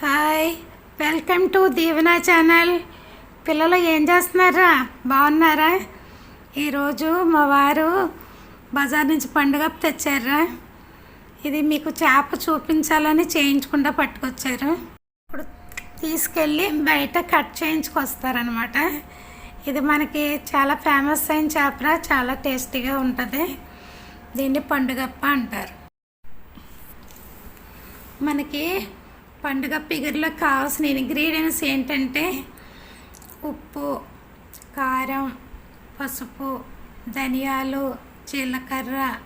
Hi welcome to Deevena channel. పిల్లలు ఏం చేస్తున్నారా? బాగున్నారా? ఈరోజు మా వారు బజార్ నుంచి పండుగ తెచ్చారా? ఇది మీకు చేప చూపించాలని చేయించకుండా పట్టుకొచ్చారు. ఇప్పుడు తీసుకెళ్ళి బయట కట్ చేయించుకొస్తారనమాట ఇది మనకి చాలా ఫేమస్ అయిన చేపరా చాలా టేస్టీగా ఉంటుంది. దీన్ని పండుగప్ప అంటారు. మనకి పండుగ పిగర్లో కావాల్సిన ఇంగ్రీడియంట్స్ ఏంటంటే ఉప్పు కారం పసుపు ధనియాలు జీలకర్ర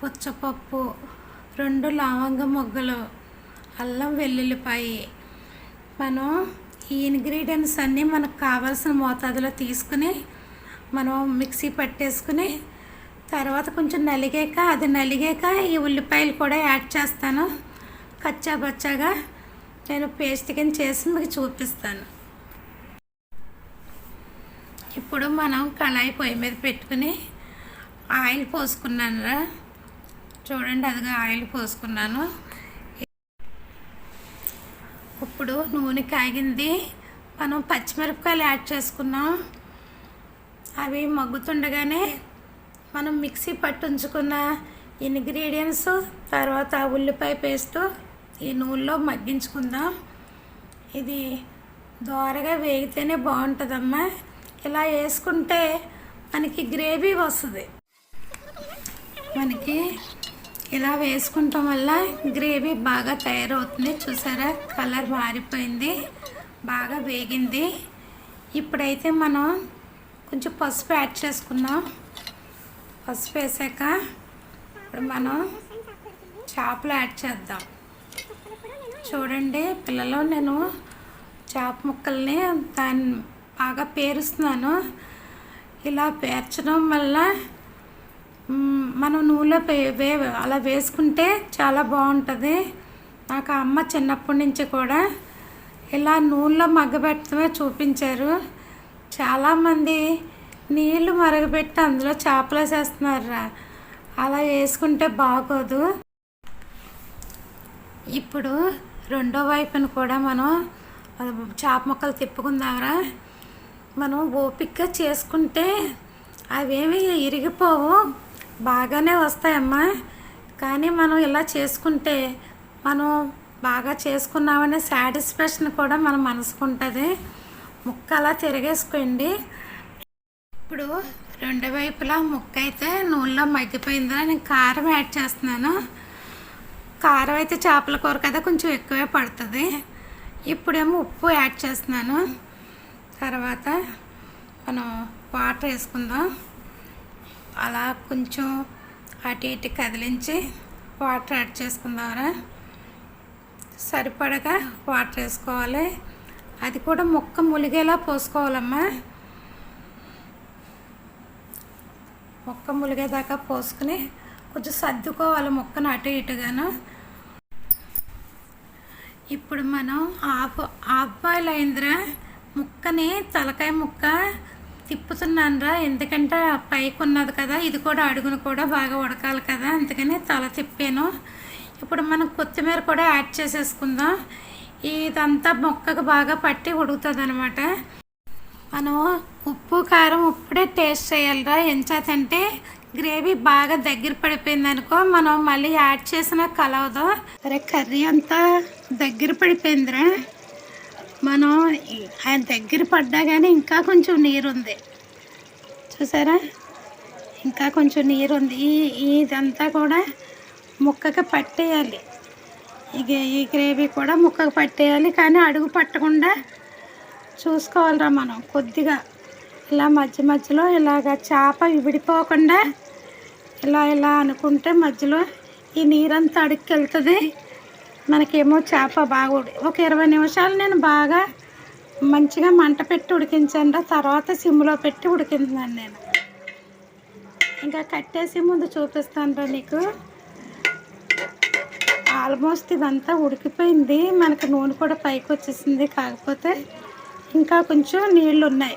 పుచ్చపప్పు రెండు లవంగ మొగ్గలు అల్లం వెల్లుల్లిపాయి. మనం ఈ ఇంగ్రీడియంట్స్ అన్నీ మనకు కావాల్సిన మోతాదులో తీసుకుని మనం మిక్సీ పట్టేసుకుని తర్వాత కొంచెం నలిగాక అది నలిగాక ఈ ఉల్లిపాయలు కూడా యాడ్ చేస్తాను. కచ్చా బచ్చాగా నేను పేస్ట్ కింద చేసి మీకు చూపిస్తాను. ఇప్పుడు మనం కళాయి పొయ్యి మీద పెట్టుకుని ఆయిల్ పోసుకున్నాను రా. చూడండి అదిగా ఆయిల్ పోసుకున్నాను. ఇప్పుడు నూనె కాగింది. మనం పచ్చిమిరపకాయలు యాడ్ చేసుకున్నాం. అవి మగ్గుతుండగానే మనం మిక్సీ పట్టి ఉంచుకున్న ఇంగ్రీడియంట్స్ తర్వాత ఉల్లిపాయ పేస్ట్ ఈ నూనెలో మగ్గించుకుందాం? ఇది దోరగా వేగితేనే బాగుంటుందమ్మా. ఇలా వేసుకుంటే మనకి గ్రేవీ వస్తుంది. మనకి ఇలా వేసుకుంటాం వల్ల గ్రేవీ బాగా తయారవుతుంది. చూసారా? కలర్ మారిపోయింది. బాగా వేగింది. ఇప్పుడైతే మనం కొంచెం పసుపు యాడ్ చేసుకున్నాం పసుపు వేసాక ఇప్పుడు మనం చేపలు యాడ్ చేద్దాం. చూడండి పిల్లలు నేను చేప ముక్కల్ని దాన్ని బాగా పేరుస్తున్నాను. ఇలా పేర్చడం వల్ల మనం నూనెలో వే వే అలా వేసుకుంటే చాలా బాగుంటుంది. నాకు అమ్మ చిన్నప్పటి నుంచి కూడా ఇలా నూనెలో మగ్గబెట్టడమే చూపించారు. చాలామంది నీళ్ళు మరగబెట్టి అందులో చేపలు వేసేస్తున్నారా అలా వేసుకుంటే బాగోదు. ఇప్పుడు రెండో వైపున కూడా మనం చేప ముక్కలు తిప్పుకుందామరా మనం ఓపికగా చేసుకుంటే అవేమి ఇరిగిపోవు. బాగానే వస్తాయమ్మా. కానీ మనం ఇలా చేసుకుంటే మనం బాగా చేసుకున్నామనే సాటిస్ఫాక్షన్ కూడా మన మనసుకు ఉంటుంది. ముక్క అలా తిరిగేసుకోండి. ఇప్పుడు రెండు వైపులా ముక్క అయితే నూనెలో మగ్గిపోయిందా నేను కారం యాడ్ చేస్తున్నాను. కారం అయితే చేపల కూర కదా కొంచెం ఎక్కువే పడుతుంది. ఇప్పుడేమో ఉప్పు యాడ్ చేస్తున్నాను. తర్వాత మనం వాటర్ వేసుకుందాం. అలా కొంచెం అటు ఇటు కదిలించి వాటర్ యాడ్ చేసుకుందామరా సరిపడగా వాటర్ వేసుకోవాలి. అది కూడా ముక్క ములిగేలా పోసుకోవాలమ్మా. మొక్క ములిగేదాకా పోసుకుని కొంచెం సర్దుకోవాలి మొక్కను అటు ఇటుగాను. ఇప్పుడు మనం ఆఫ్ హాఫ్ బాయిల్ అయిందిరా. ముక్కని తలకాయ ముక్క తిప్పుతున్నానురా. ఎందుకంటే పైకి ఉన్నది కదా ఇది కూడా అడుగును కూడా బాగా ఉడకాలి కదా అందుకని తల తిప్పాను. ఇప్పుడు మనం కొత్తిమీర కూడా యాడ్ చేసేసుకుందాం. ఇదంతా మొక్కకు బాగా పట్టి ఉడుకుతుంది అనమాట మనం ఉప్పు కారం ఇప్పుడే టేస్ట్ చేయాలిరా. ఎంచేతంటే గ్రేవీ బాగా దగ్గర పడిపోయింది అనుకో మనం మళ్ళీ యాడ్ చేసిన కలవదు. అరే కర్రీ అంతా దగ్గర పడిపోయిందిరా. మనం ఆయన దగ్గర పడ్డా కానీ ఇంకా కొంచెం నీరు ఉంది చూసారా? ఇంకా కొంచెం నీరు ఉంది ఈ ఇదంతా కూడా ముక్కకి పట్టేయాలి. ఇక ఈ గ్రేవీ కూడా ముక్కకు పట్టేయాలి. కానీ అడుగు పట్టకుండా చూసుకోవాలిరా మనం కొద్దిగా. ఇలా మధ్య మధ్యలో ఇలాగ చేప విడిపోకుండా ఇలా ఇలా అనుకుంటే మధ్యలో ఈ నీరంతా అడుక్కెళ్తుంది. వెళ్తుంది మనకేమో చేప బాగా ఉడి ఒక ఇరవై నిమిషాలు నేను బాగా మంచిగా మంట పెట్టి ఉడికించాను తర్వాత సిమ్లో పెట్టి ఉడికించాను నేను. ఇంకా కట్టేసి ముందు చూపిస్తాను నీకు. ఆల్మోస్ట్ ఇదంతా ఉడికిపోయింది. మనకు నూనె కూడా పైకి వచ్చేసింది కాకపోతే ఇంకా కొంచెం నీళ్ళు ఉన్నాయి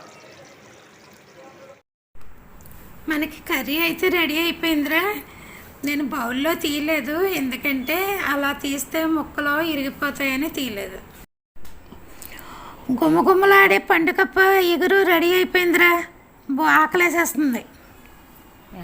మనకి కర్రీ అయితే రెడీ అయిపోయిందిరా. నేను బౌల్లో తీయలేదు. ఎందుకంటే అలా తీస్తే ముక్కలు ఇరిగిపోతాయని తీయలేదు. గుమ్మగుమ్మలాడే పండుగప్ప ఎగురు రెడీ అయిపోయిందిరా. బో ఆకలేసేస్తుంది.